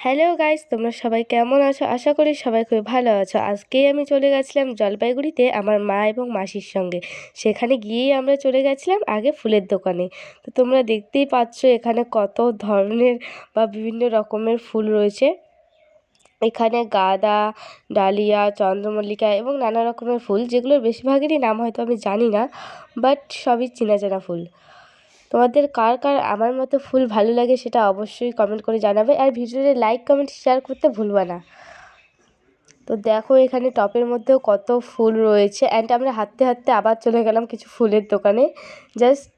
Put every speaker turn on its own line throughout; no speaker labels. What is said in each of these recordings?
Hello guys, তোমরা সবাই কেমন আছো? আশা করি সবাই খুবই ভালো আছো। আজকেই আমি চলে গেছিলাম জলপাইগুড়িতে আমার মা এবং মাসির সঙ্গে। সেখানে গিয়েই আমরা চলে গেছিলাম আগে ফুলের দোকানে। তো তোমরা দেখতেই পাচ্ছ এখানে কত ধরনের বা বিভিন্ন রকমের ফুল রয়েছে। এখানে গাঁদা, ডালিয়া, চন্দ্রমল্লিকা এবং নানা রকমের ফুল, যেগুলোর বেশিরভাগেরই নাম হয়তো আমি জানি না, বাট সবই চেনা চেনা ফুল। তোমাদের কার কার আমার মতো ফুল ভালো লাগে সেটা অবশ্যই কমেন্ট করে জানাবে। আর ভিডিওতে লাইক কমেন্ট শেয়ার করতে ভুলবা না। তো দেখো এখানে টপের মধ্যেও কত ফুল রয়েছে। অ্যান্ড আমরা হাঁটতে হাঁটতে আবার চলে গেলাম কিছু ফুলের দোকানে। জাস্ট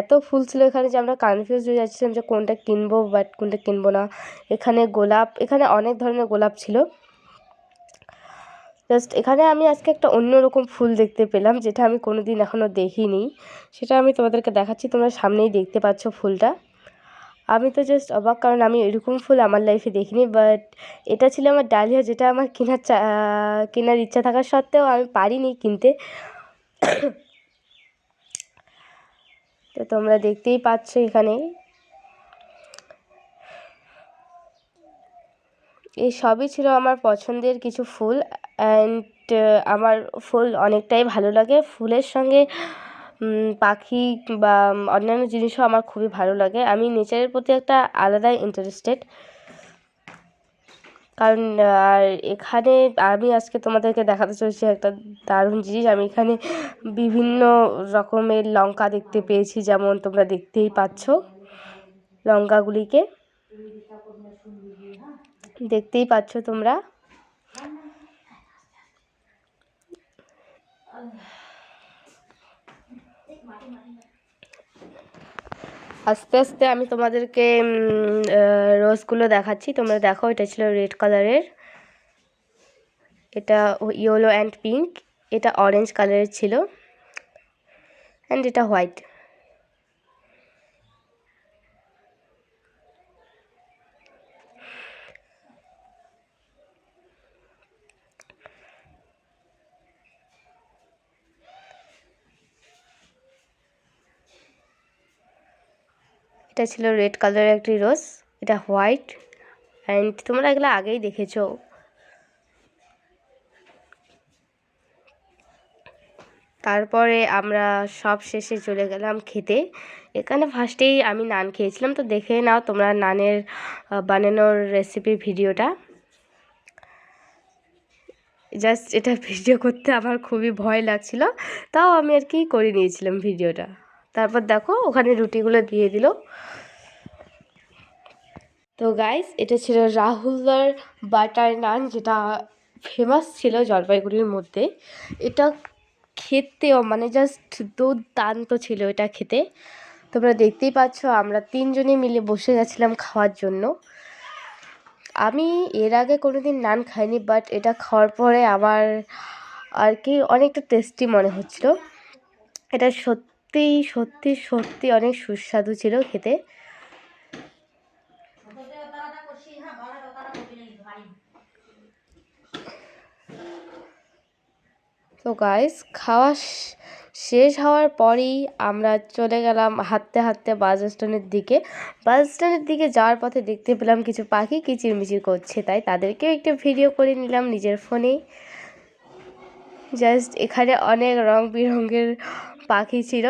এত ফুল ছিল এখানে যে আমরা কনফিউজ হয়ে যাচ্ছিলাম যে কোনটা কিনবো বাট কোনটা কিনবো না। এখানে গোলাপ, এখানে অনেক ধরনের গোলাপ ছিল। জাস্ট এখানে আমি আজকে একটা অন্য রকম ফুল দেখতে পেলাম, যেটা আমি কোনো দিন এখনও দেখিনি। সেটা আমি তোমাদেরকে দেখাচ্ছি, তোমরা সামনেই দেখতে পাচ্ছ ফুলটা। আমি তো জাস্ট অবাক, কারণ আমি এরকম ফুল আমার লাইফে দেখিনি বাট এটা ছিল আমার ডালিয়া, যেটা আমার কেনার চা কেনার ইচ্ছা থাকা সত্ত্বেও আমি পারিনি কিনতে। তো তোমরা দেখতেই পাচ্ছ এখানে। এই সবই ছিল আমার পছন্দের কিছু ফুল। অ্যান্ড আমার ফুল অনেকটাই ভালো লাগে। ফুলের সঙ্গে পাখি বা অন্যান্য জিনিসও আমার খুবই ভালো লাগে। আমি নেচারের প্রতি একটা আলাদাই ইন্টারেস্টেড কারণ, আর এখানে আমি আজকে তোমাদেরকে দেখাতে চলেছি একটা দারুণ জিনিস। আমি এখানে বিভিন্ন রকমের লঙ্কা দেখতে পেয়েছি, যেমন তোমরা দেখতেই পাচ্ছ লঙ্কাগুলিকে। দেখতেই পাচ্ছ তোমরা। আস্তে আস্তে আমি তোমাদেরকে রোজগুলো দেখাচ্ছি। তোমরা দেখো, এটা ছিল রেড কালারের এটা ইয়েলো অ্যান্ড পিঙ্ক এটা অরেঞ্জ কালারের ছিল। অ্যান্ড এটা হোয়াইট এটা ছিল রেড কালারের একটি রোজ এটা হোয়াইট অ্যান্ড তোমরা এগুলো আগেই দেখেছ। তারপরে আমরা সব শেষে চলে গেলাম খেতে। এখানে ফার্স্টেই আমি নান খেয়েছিলাম, তো দেখে নাও তোমরা নানের বানানোর রেসিপি ভিডিওটা। জাস্ট এটা ভিডিও করতে আমার খুবই ভয় লাগছিল, তাও আমি আর কি করে নিয়েছিলাম ভিডিওটা তারপর দেখো ওখানে রুটিগুলো দিয়ে দিল। তো গাইস এটা ছিল রাহুলদার বাটার নান, যেটা ফেমাস ছিল জলপাইগুড়ির মধ্যে। এটা খেতেও মানে জাস্ট দুর্দান্ত ছিল এটা খেতে। তোমরা দেখতেই পাচ্ছ, আমরা তিনজনে মিলে বসে গেছিলাম খাওয়ার জন্য। আমি এর আগে কোনো দিন নান খাইনি বাট এটা খাওয়ার পরে আমার আর কি অনেকটা টেস্টি মনে হচ্ছিল। এটা সত্যি সত্যি সত্যি সত্যি অনেক সুস্বাদু ছিল খেতে। তো গাইস খাওয়া শেষ হওয়ার পরেই আমরা চলে গেলাম হাঁটতে হাঁটতে বাস স্ট্যান্ডের দিকে। বাস স্ট্যান্ডের দিকে যাওয়ার পথে দেখতে পেলাম কিছু পাখি কিচিরমিচির করছে, তাই তাদেরকেও একটু ভিডিও করে নিলাম নিজের ফোনে জাস্ট এখানে অনেক রং বেরঙের পাখি ছিল।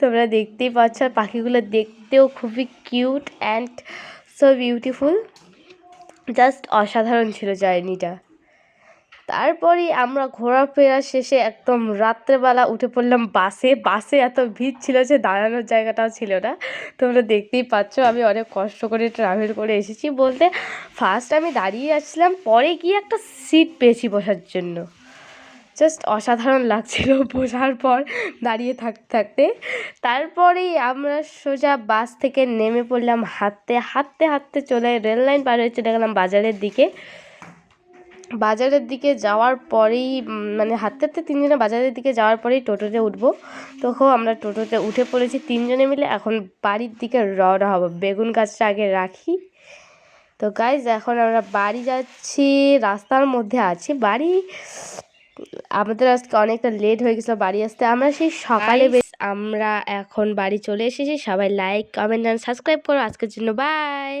তোমরা দেখতেই পাচ্ছ পাখিগুলো দেখতেও খুবই cute and so beautiful just অসাধারণ ছিল জার্নিটা তারপরে আমরা ঘোরাফেরা শেষে একদম রাত্রেবেলা উঠে পড়লাম বাসে। বাসে এত ভিড় ছিল যে দাঁড়ানোর জায়গাটাও ছিল না। তোমরা দেখতেই পাচ্ছ, আমি অনেক কষ্ট করে ট্রাভেল করে এসেছি বলতে। ফার্স্ট আমি দাঁড়িয়ে আসছিলাম, পরে গিয়ে একটা সিট পেয়েছি বসার জন্য। জাস্ট অসাধারণ লাগছিল বোঝার পর দাঁড়িয়ে থাকতে থাকতে। তারপরেই আমরা সোজা বাস থেকে নেমে পড়লাম হাঁটতে হাঁটতে হাঁটতে চলে রেল লাইন পার হয়ে চলে গেলাম বাজারের দিকে। বাজারের দিকে যাওয়ার পরেই মানে হাঁটতে হাঁটতে তিনজনে বাজারের দিকে যাওয়ার পরেই টোটোতে উঠবো। তখন আমরা টোটোতে উঠে পড়েছি তিনজনে মিলে। এখন বাড়ির দিকে রওনা হব। বেগুন গাছটা আগে রাখি। তো গাইজ এখন আমরা বাড়ি যাচ্ছি, রাস্তার মধ্যে আছি। বাড়ি আমাদের আজকে অনেকটা লেট হয়ে গেছিল বাড়ি আসতে। আমরা সেই সকালে বেশ আমরা এখন বাড়ি চলে এসেছি। সবাই লাইক কমেন্ট অ্যান্ড সাবস্ক্রাইব করো। আজকের জন্য বাই